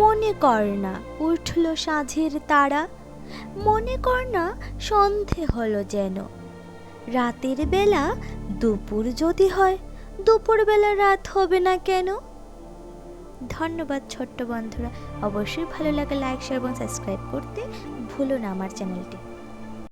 মনে কর না, উঠল সাঁঝের তারা। মনে কর না, সন্ধে হলো যেন। রাতের বেলা দুপুর যদি হয়, দুপুর বেলা রাত হবে না কেন? ধন্যবাদ ছোট্ট বন্ধুরা। অবশ্যই ভালো লাগে লাইক শেয়ার এবং সাবস্ক্রাইব করতে ভুলো না আমার চ্যানেলটি